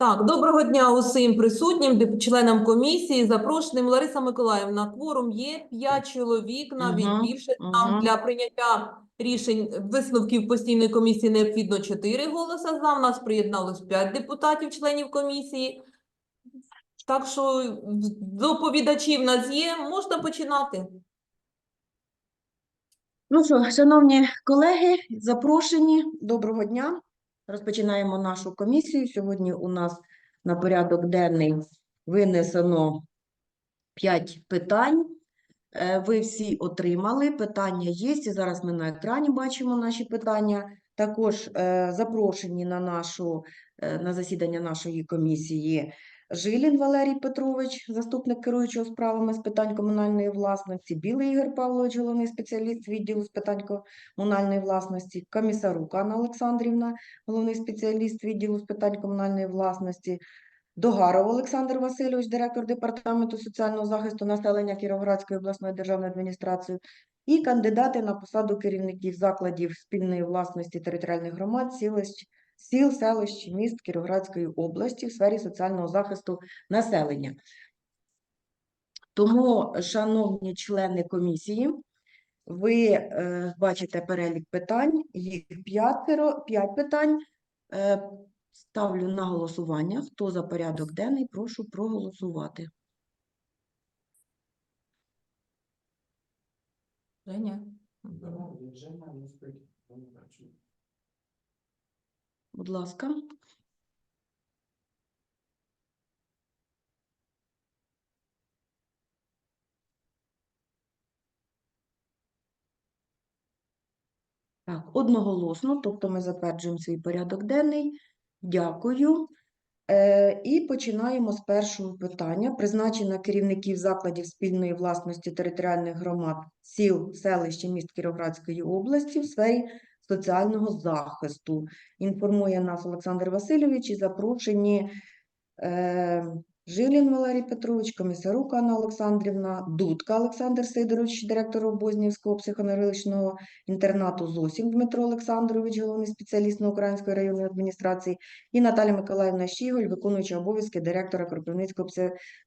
Так, доброго дня усім присутнім, членам комісії, запрошеним. Лариса Миколаївна, кворум є, п'ять чоловік, навіть Мгм, більше. Нам мгм. для прийняття рішень висновків постійної комісії необхідно 4 голоси за. У нас приєдналось 5 депутатів, членів комісії. Так що доповідачі в нас є, можна починати. Ну що, шановні колеги, запрошені, доброго дня. Розпочинаємо нашу комісію. Сьогодні у нас на порядок денний винесено 5 питань. Е, Ви всі отримали, питання є, і зараз ми на екрані бачимо наші питання. Також е, запрошені на, нашу, е, на засідання нашої комісії Жилін Валерій Петрович, заступник керуючого справами з питань комунальної власності, Білий Ігор Павлович, головний спеціаліст відділу з питань комунальної власності, Комісарук Анна Олександрівна, головний спеціаліст відділу з питань комунальної власності, Догаров Олександр Васильович, директор департаменту соціального захисту населення Кіровоградської обласної державної адміністрації, і кандидати на посаду керівників закладів спільної власності територіальних громад, сілищ, сіл, селищ, міст Кіровоградської області в сфері соціального захисту населення. Тому, шановні члени комісії, ви е, бачите перелік питань, їх п'ятеро, п'ять питань. Е, ставлю на голосування. Хто за порядок денний, прошу проголосувати. Женя? Будь ласка. Так, одноголосно, тобто ми затверджуємо свій порядок денний. Дякую. Е, і починаємо з першого питання. Призначення керівників закладів спільної власності територіальних громад сіл, селищ і міст Кіровоградської області в сфері соціального захисту. Інформує нас Олександр Васильович і запрошені е, Жилін Валерій Петрович, Комісарук Анна Олександрівна, Дудка Олександр Сидорович, директор Обознівського психоневрологічного інтернату Зосім Дмитро Олександрович, головний спеціаліст на Української районної адміністрації, і Наталя Миколаївна Щіголь, виконуюча обов'язки директора Кропивницького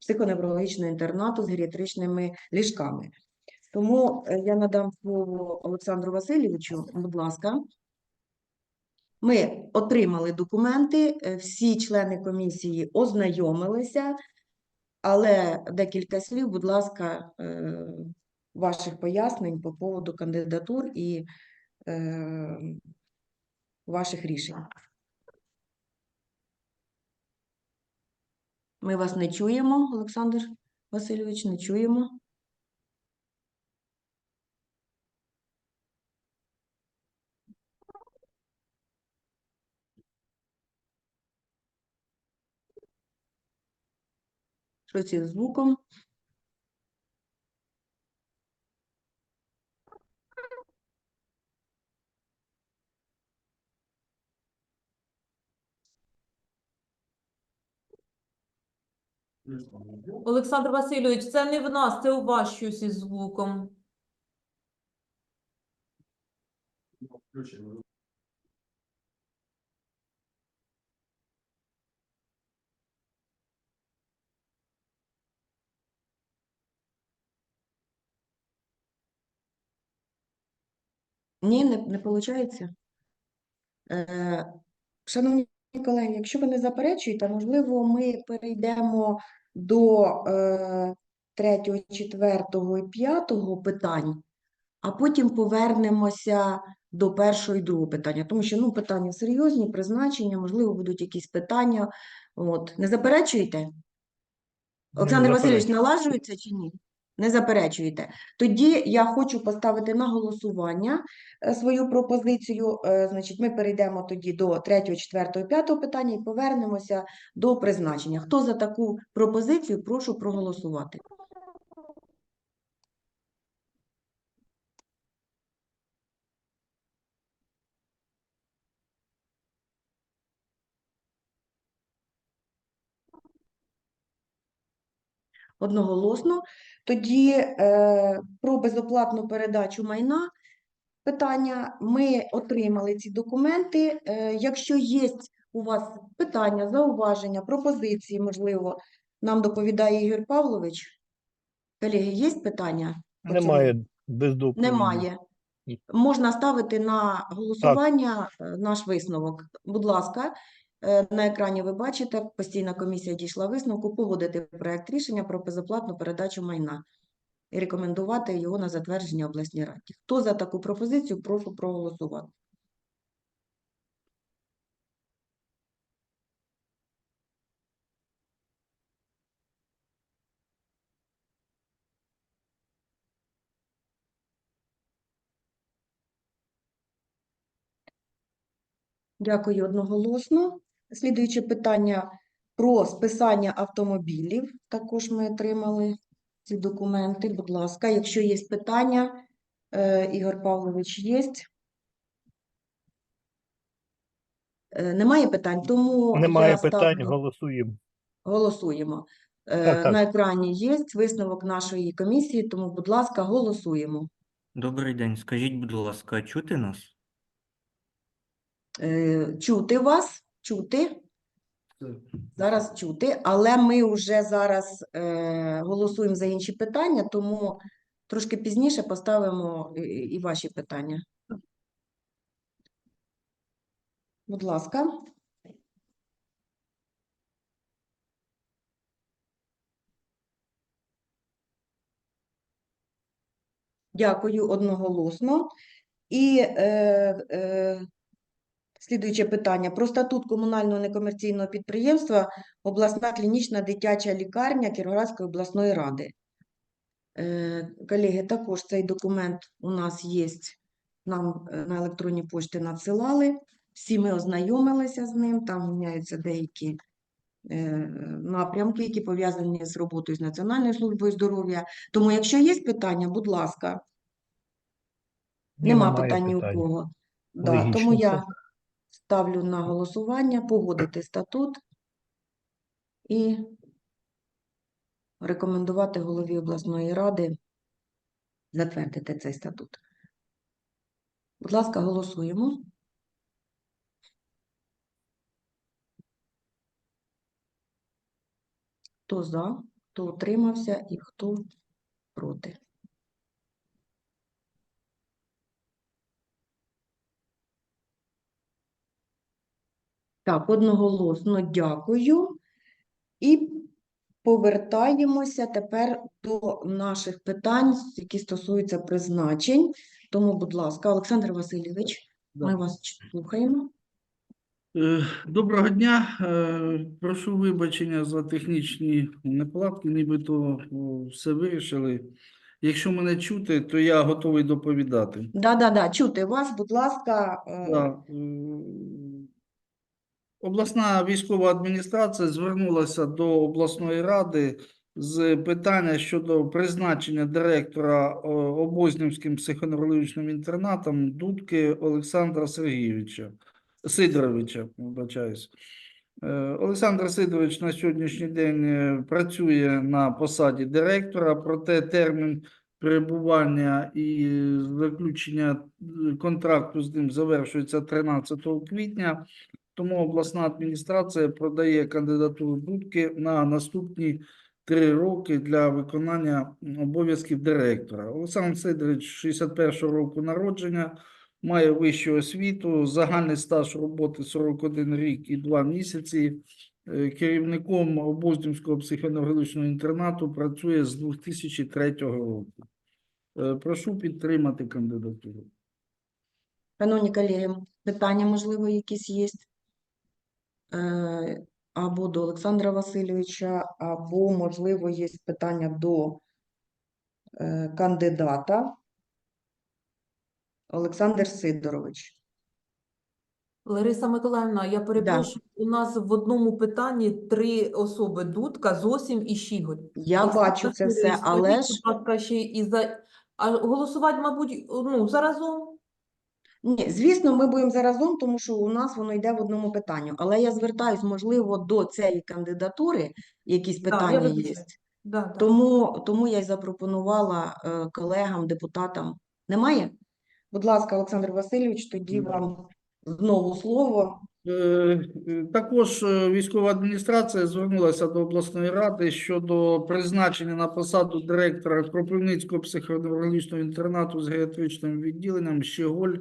психоневрологічного інтернату з геріатричними ліжками. Тому е, я надам слово Олександру Васильовичу, будь ласка. Ми отримали документи, е, всі члени комісії ознайомилися, але декілька слів, будь ласка, е, ваших пояснень по поводу кандидатур і ваших рішень. Ми вас не чуємо, Олександр Васильович, не чуємо. Щось із звуком. Олександр Васильович, це не в нас, це у вас щось із звуком. Ні, не, не виходить. Е, шановні колеги, якщо ви не заперечуєте, можливо, ми перейдемо до е, третього, четвертого і п'ятого питань, а потім повернемося до першого і другого питання, тому що ну, питання серйозні, призначення, можливо, будуть якісь питання. От. Не заперечуєте? Олександр Васильович, налажується чи ні? Не заперечуєте. Тоді я хочу поставити на голосування е, свою пропозицію. Е, Значить, ми перейдемо тоді до третього, четвертого, п'ятого питання і повернемося до призначення. Хто за таку пропозицію, прошу проголосувати. Одноголосно. Тоді е, про безоплатну передачу майна питання. Ми отримали ці документи. Е, якщо є у вас питання, зауваження, пропозиції, можливо, нам доповідає Ігор Павлович. Колеги, є питання? Немає без доповіді. Немає. Можна ставити на голосування е, наш висновок. Будь ласка, на екрані ви бачите, постійна комісія дійшла висновку погодити проект рішення про безоплатну передачу майна і рекомендувати його на затвердження обласній раді. Хто за таку пропозицію, прошу проголосувати. Дякую одноголосно. Слідуюче питання про списання автомобілів. Також ми отримали ці документи. Будь ласка, якщо є питання, е, Ігор Павлович є. Е, Немає питань, тому Немає я питань, ставлю- голосуємо. голосуємо. Е, Так, так. На екрані є висновок нашої комісії, тому, будь ласка, голосуємо. Добрий день. Скажіть, будь ласка, чути нас? Чути вас, чути. Зараз чути, але ми вже зараз е, голосуємо за інші питання, тому трошки пізніше поставимо і, і ваші питання. Будь ласка. Дякую одноголосно. І е, е, Слідуюче питання про статут комунального некомерційного підприємства обласна клінічна дитяча лікарня Кіровоградської обласної ради. Е, Колеги, також цей документ у нас є, нам е, на електронній пошті надсилали. Всі ми ознайомилися з ним, там міняються деякі е, напрямки, які пов'язані з роботою з Національною службою здоров'я. Тому, якщо є питання, будь ласка, Ні, нема питань ні у кого. Да, тому я. Ставлю на голосування погодити статут і рекомендувати голові обласної ради затвердити цей статут. Будь ласка, голосуємо. Хто за, хто утримався і хто проти. Так, одноголосно дякую. І повертаємося тепер до наших питань, які стосуються призначень. Тому, будь ласка, Олександр Васильович, ми Да. вас слухаємо. Е, Доброго дня. Е, Прошу вибачення за технічні неполадки, нібито все вирішили. Якщо мене чути, то я готовий доповідати. Да-да-да, чути вас, будь ласка. е, Да, Обласна військова адміністрація звернулася до обласної ради з питання щодо призначення директора Обознівським психоневрологічним інтернатом Дудки Олександра Сергійовича Сидоровича. Е, Олександр Сидорович на сьогоднішній день е, працює на посаді директора, проте термін перебування і заключення е, контракту з ним завершується 13 квітня. Тому обласна адміністрація продає кандидатуру Дудки на наступні три роки для виконання обов'язків директора. Олександр Сидорович 61 року народження, має вищу освіту, загальний стаж роботи 41 рік і 2 місяці. Е, Керівником Обознівського психоневрологічного інтернату працює з 2003 року. Е, Прошу підтримати кандидатуру. Шановні колеги, питання, можливо, якісь є? Е, Або до Олександра Васильовича, або, можливо, є питання до е, кандидата. Олександр Сидорович. Лариса Миколаївна, я перепрошую, у нас в одному питанні три особи: Дудка, Зосім і Щіголь. Я Олександр бачу це все, але ж ще і за... А голосувати, мабуть, ну, заразом? Ні, звісно, ми будемо заразом, тому що у нас воно йде в одному питанню. Але я звертаюсь, можливо, до цієї кандидатури якісь Так, я питання є. Да, да. Тому, тому я й запропонувала е, колегам, депутатам. Немає? Будь ласка, Олександр Васильович, тоді Да. вам знову слово. Е, Також е, військова адміністрація звернулася до обласної ради щодо призначення на посаду директора Кропивницького психоневрологічного інтернату з геріатричним відділенням Щеголь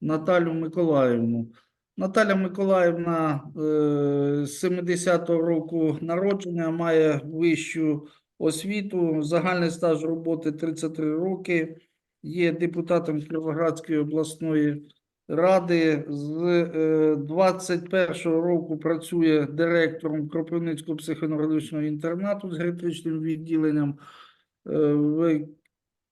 Наталю Миколаївну. Наталя Миколаївна е, з 70-го року народження, має вищу освіту, загальний стаж роботи 33 роки, є депутатом Кіровоградської обласної ради. З е, 21-го року працює директором Кропивницького психоневрологічного інтернату з геріатричним відділенням. Е, В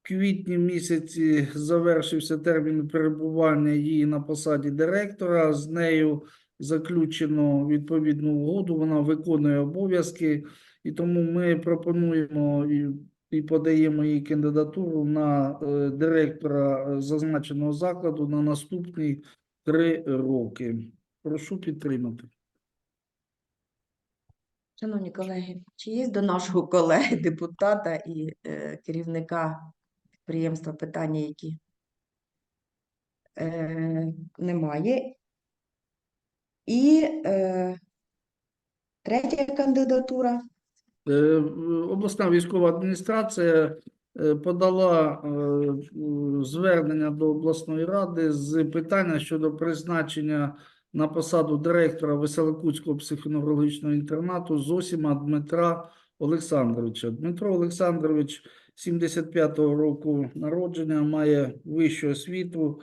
квітні місяці завершився термін перебування її на посаді директора. З нею заключено відповідну угоду. Вона виконує обов'язки, і тому ми пропонуємо і, і подаємо її кандидатуру на е, директора зазначеного закладу на наступні три роки. Прошу підтримати. Шановні колеги, чи є до нашого колеги, депутата і е, керівника підприємства питання, які е, немає? І е, третя кандидатура. Е, Обласна військова адміністрація е, подала е, звернення до обласної ради з питання щодо призначення на посаду директора Веселокутського психоневрологічного інтернату Зосіма Дмитра Олександровича. Дмитро Олександрович 75-го року народження, має вищу освіту,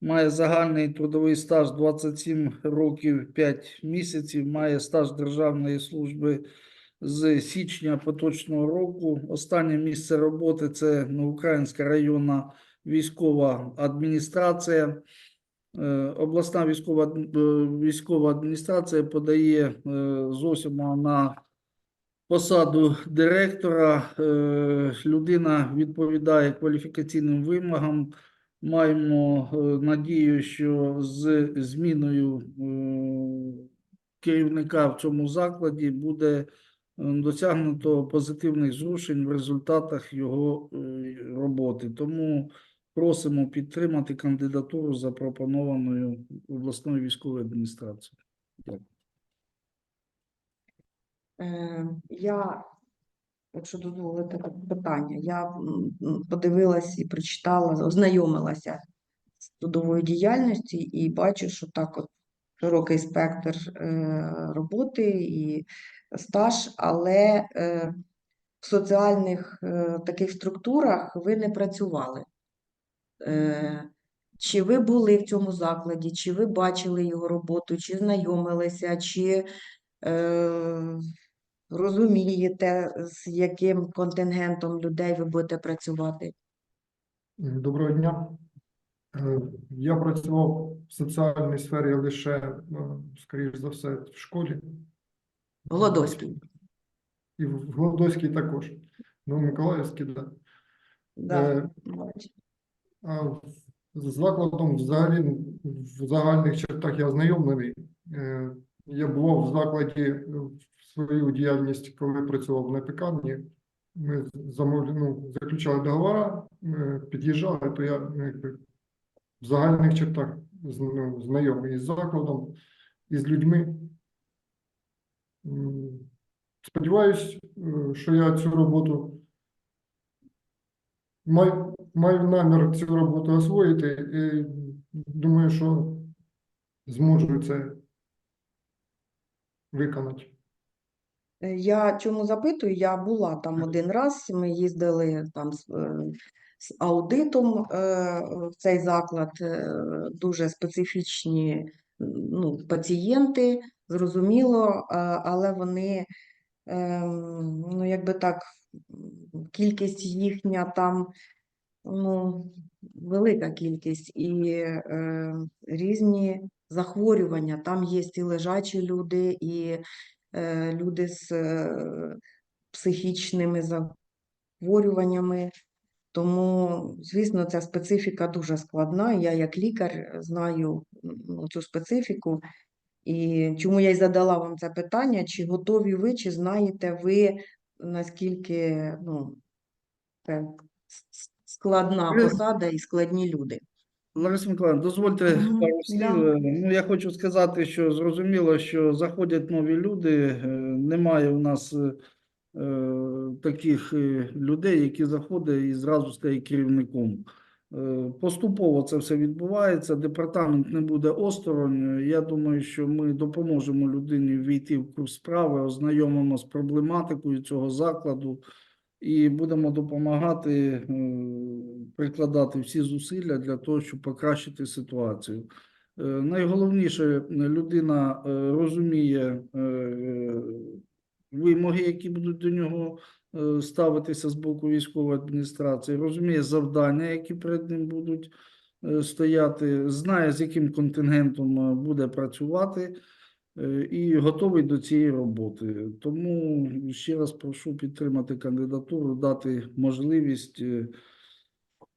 має загальний трудовий стаж 27 років 5 місяців, має стаж державної служби з січня поточного року. Останнє місце роботи це Новоукраїнська районна військова адміністрація. Е, Обласна військова, е, військова адміністрація подає е, Зосима на посаду директора. Е, Людина відповідає кваліфікаційним вимогам. Маємо е, надію, що з зміною е, керівника в цьому закладі буде досягнуто позитивних зрушень в результатах його роботи. Тому просимо підтримати кандидатуру, запропонованою обласною військовою адміністрацією. Е, Я, якщо дозволите питання, я подивилась і прочитала, ознайомилася з трудовою діяльністю і бачу, що так от широкий спектр е, роботи і стаж, але е, в соціальних е, таких структурах ви не працювали. Е, Чи ви були в цьому закладі, чи ви бачили його роботу, чи знайомилися, чи е, розумієте, з яким контингентом людей ви будете працювати? Доброго дня. Е, Я працював в соціальній сфері лише, е, скоріш за все, в школі. Голодовський. І в Голодовській також. Ну, в Миколаївській, так. Да. Е. А з закладом взагалі в загальних чертах я ознайомлений. Е, Я бував в закладі е, в свою діяльність, коли працював в напікарні. Ми замовляли, ну, заключали договори, під'їжджали, то я ну, якби, в загальних чертах ну, знайомий із закладом, і з людьми. Сподіваюсь, е, що я цю роботу Маю, маю намір цю роботу освоїти і думаю, що зможу це виконати. Е, Я чому запитую? Я була там один раз. Ми їздили там з, е, з аудитом е, в цей заклад. Дуже специфічні ну, пацієнти, зрозуміло, але вони, ну якби так, кількість їхня там ну, велика кількість і е, різні захворювання. Там є і лежачі люди, і люди з е, психічними захворюваннями. Тому, звісно, ця специфіка дуже складна. Я як лікар знаю ну, цю специфіку. І чому я й задала вам це питання, чи готові ви, чи знаєте ви, наскільки ну, це складна Е. посада і складні люди? Лариса Миколаївна, дозвольте пару слів. Ну, я хочу сказати, що зрозуміло, що заходять нові люди. е, Немає у нас е, е, таких людей, які заходять і зразу стають керівником. Поступово це все відбувається. Департамент не буде осторонь. Я думаю, що ми допоможемо людині війти в курс справи, ознайомимо з проблематикою цього закладу і будемо допомагати прикладати всі зусилля для того, щоб покращити ситуацію. Е, Найголовніше, людина е, розуміє е, вимоги, які будуть до нього ставитися з боку військової адміністрації, розуміє завдання, які перед ним будуть стояти, знає, з яким контингентом буде працювати і готовий до цієї роботи. Тому ще раз прошу підтримати кандидатуру, дати можливість е,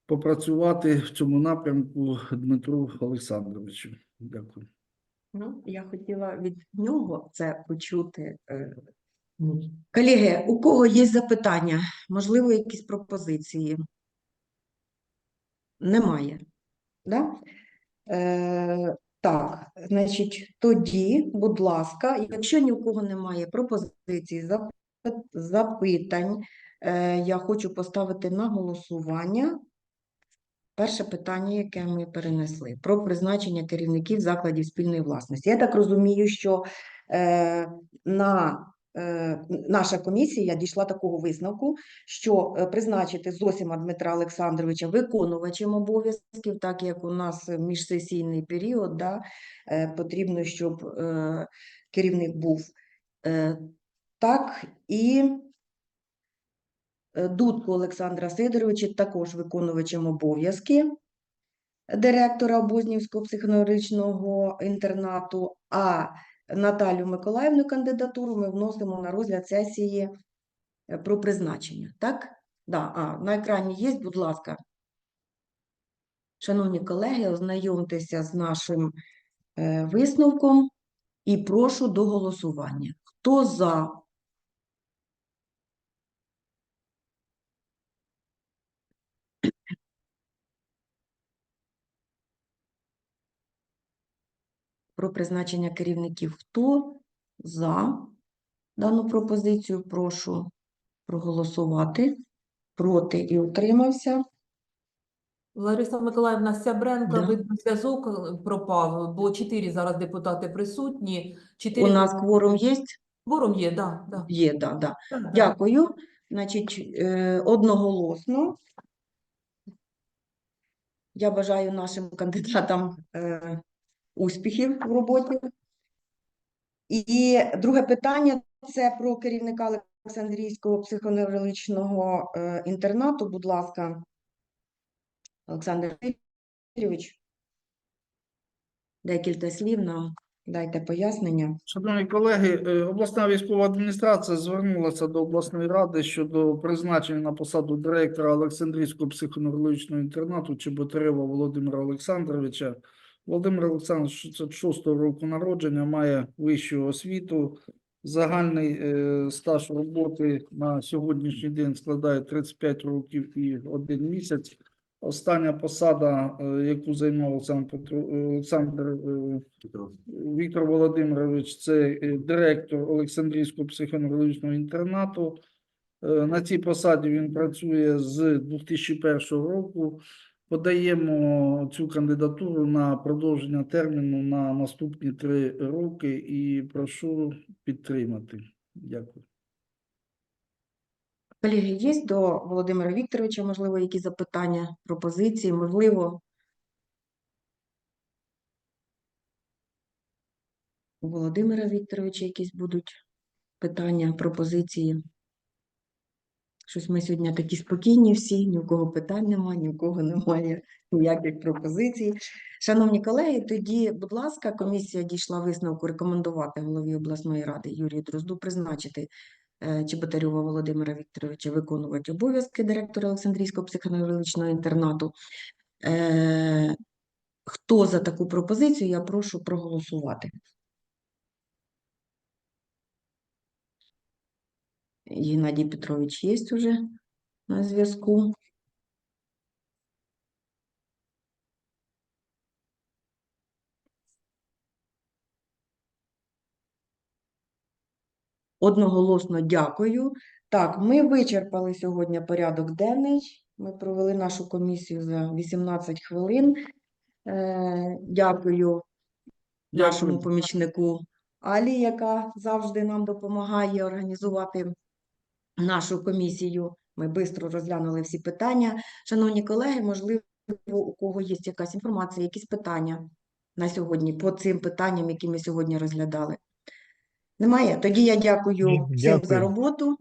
попрацювати в цьому напрямку Дмитру Олександровичу. Дякую. Ну, я хотіла від нього це почути. е. Колеги, у кого є запитання? Можливо, якісь пропозиції? Немає. Да? Е, так, значить, тоді, будь ласка, якщо ні у кого немає пропозицій, запитань, е, я хочу поставити на голосування. Перше питання, яке ми перенесли, про призначення керівників закладів спільної власності. Я так розумію, що е, на, наша комісія дійшла такого висновку, що е, призначити Зосіма Дмитра Олександровича виконувачем обов'язків, так як у нас міжсесійний період, да, е, потрібно, щоб е, керівник був е, так і е, Дудку Олександра Сидоровича, також виконувачем обов'язки директора Обознівського психоневрологічного інтернату, а Наталю Миколаївну кандидатуру ми вносимо на розгляд сесії е, про призначення. Так? Да, а, на екрані є, будь ласка. Шановні колеги, ознайомтеся з нашим е, висновком і прошу до голосування. Хто за? Про призначення керівників. Хто за дану пропозицію? Прошу проголосувати. Проти і утримався. Лариса Миколаївна Сябренко, Да. видно, зв'язок е, пропав, бо чотири зараз депутати присутні. У нас кворум є? Кворум є, да, да. Є, да, да. Да. Дякую. Значить, е, одноголосно. Я бажаю нашим кандидатам е, успіхів в роботі. І друге питання це про керівника Олександрійського психоневрологічного е, інтернату. Будь ласка, Олександр Вікторович, декілька слів нам дайте пояснення. Шановні колеги, е, обласна військова адміністрація звернулася до обласної ради щодо призначення на посаду директора Олександрійського психоневрологічного інтернату Чеботарева Володимира Олександровича. Володимир Олександрович 66 року народження, має вищу освіту. Загальний е, стаж роботи на сьогоднішній день складає 35 років і 1 місяць. Остання посада, е, яку займав Олександр Петро, Олександр е, Віктор Володимирович, це е, директор Олександрійського психоневрологічного інтернату. Е, На цій посаді він працює з 2001 року. Подаємо цю кандидатуру на продовження терміну на наступні три роки і прошу підтримати. Дякую. Колеги, є до Володимира Вікторовича, можливо, які запитання, пропозиції, можливо. У Володимира Вікторовича якісь будуть питання, пропозиції. Щось ми сьогодні такі спокійні всі, ні у кого питань немає, ні у кого немає ніяких пропозицій. Шановні колеги, тоді, будь ласка, комісія дійшла висновку рекомендувати голові обласної ради Юрію Дрозду призначити е, Чеботарьова Володимира Вікторовича виконувати обов'язки директора Олександрійського психоневрологічного інтернату. Е, Хто за таку пропозицію, я прошу проголосувати. Геннадій Петрович є вже на зв'язку. Одноголосно дякую. Так, ми вичерпали сьогодні порядок денний. Ми провели нашу комісію за 18 хвилин. Е, Дякую нашому помічнику Алі, яка завжди нам допомагає організувати нашу комісію. Ми швидко розглянули всі питання. Шановні колеги, можливо, у кого є якась інформація, якісь питання на сьогодні по цим питанням, які ми сьогодні розглядали? Немає? Тоді я дякую Ні, всім за роботу,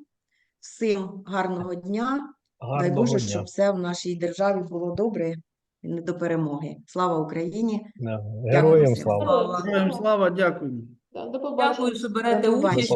всім гарного дня. Дай Гарного Боже, дня. щоб все в нашій державі було добре і не до перемоги. Слава Україні! Героям слава. Героям слава, дякую. Дякую, що берете участь